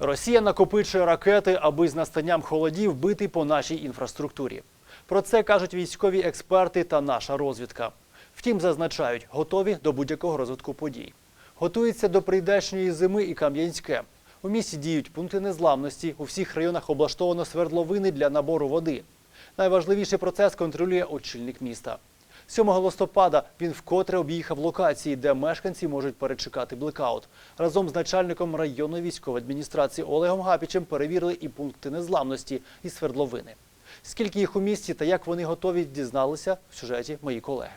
Росія накопичує ракети, аби з настанням холодів бити по нашій інфраструктурі. Про це кажуть військові експерти та наша розвідка. Втім, зазначають, готові до будь-якого розвитку подій. Готується до прийдешньої зими і Кам'янське. У місті діють пункти незламності. У всіх районах облаштовано свердловини для набору води. Найважливіший процес контролює очільник міста. 7 листопада він вкотре об'їхав локації, де мешканці можуть перечекати блекаут. Разом з начальником районної військової адміністрації Олегом Гапічем перевірили і пункти незламності і свердловини. Скільки їх у місті та як вони готові, дізналися в сюжеті мої колеги.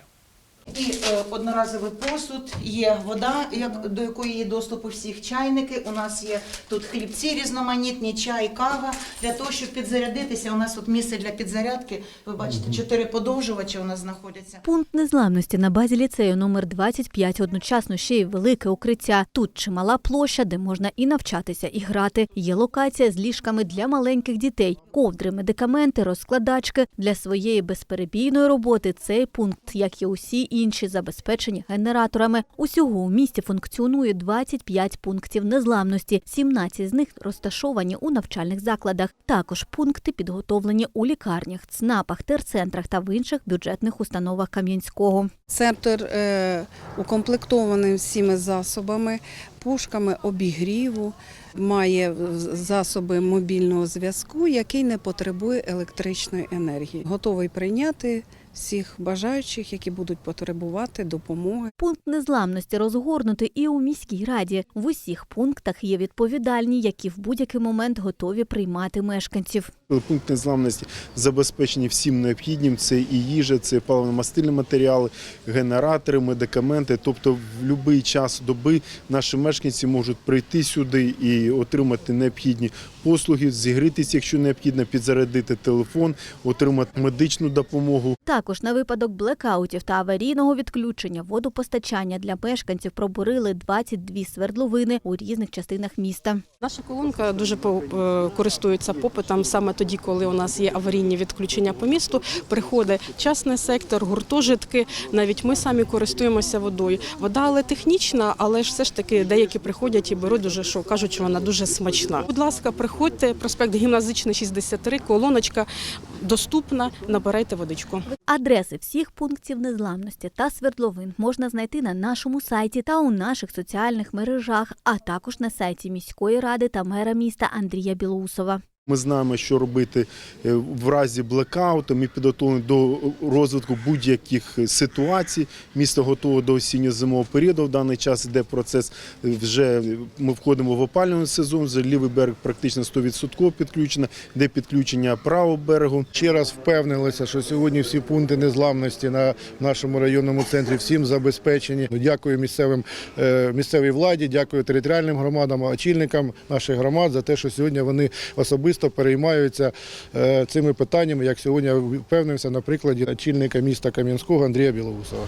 І е, одноразовий посуд, є вода, як, до якої є доступ у всіх чайники. У нас є тут хлібці різноманітні, чай, кава. Для того, щоб підзарядитися, у нас тут місце для підзарядки. Ви бачите, чотири подовжувачі у нас знаходяться. Пункт незламності на базі ліцею номер 25 одночасно ще й велике укриття. Тут чимала площа, де можна і навчатися, і грати. Є локація з ліжками для маленьких дітей, ковдри, медикаменти, розкладачки. Для своєї безперебійної роботи цей пункт, як і усі інші, забезпечені генераторами. Усього у місті функціонує 25 пунктів незламності. 17 з них розташовані у навчальних закладах. Також пункти підготовлені у лікарнях, ЦНАПах, терцентрах та в інших бюджетних установах Кам'янського. Центр е, укомплектований всіми засобами, пушками обігріву, має засоби мобільного зв'язку, який не потребує електричної енергії. Готовий прийняти всіх бажаючих, які будуть потребувати допомоги. Пункт незламності розгорнутий і у міській раді. В усіх пунктах є відповідальні, які в будь-який момент готові приймати мешканців. Пункт незламності забезпечені всім необхідним. Це і їжа, це паливно-мастильні матеріали, генератори, медикаменти. Тобто, в будь-який час доби наші мешканці можуть прийти сюди і отримати необхідні послуги, зігрітися, якщо необхідно, підзарядити телефон, отримати медичну допомогу. Також на випадок блекаутів та аварійного відключення водопостачання для мешканців пробурили 22 свердловини у різних частинах міста. Наша колонка дуже е, користується попитом саме тоді, коли у нас є аварійні відключення по місту. Приходить частний сектор, гуртожитки. Навіть ми самі користуємося водою. Вода але технічна, але ж все ж таки деякі приходять і беруть дуже, що кажуть, що вона дуже смачна. Будь ласка, приходьте, проспект Гімназичний 63, колоночка доступна. Набирайте водичку. Адреси всіх пунктів незламності та свердловин можна знайти на нашому сайті та у наших соціальних мережах, а також на сайті міської ради та мера міста Андрія Білоусова. Ми знаємо, що робити е, в разі блекауту. Ми підготовлені до розвитку будь-яких ситуацій. Місто готове до осінньо-зимового періоду. В даний час йде процес. е, Вже ми входимо в опалювальний сезон. Вже лівий берег практично 100% підключено, де підключення правого берегу. Ще раз впевнилися, що сьогодні всі пункти незламності на нашому районному центрі всім забезпечені. Ну, Дякую місцевим е, місцевій владі, дякую територіальним громадам, очільникам наших громад за те, що сьогодні вони особисто переймаються е, цими питаннями, як сьогодні впевнився на прикладі очільника міста Кам'янського Андрія Білоусова.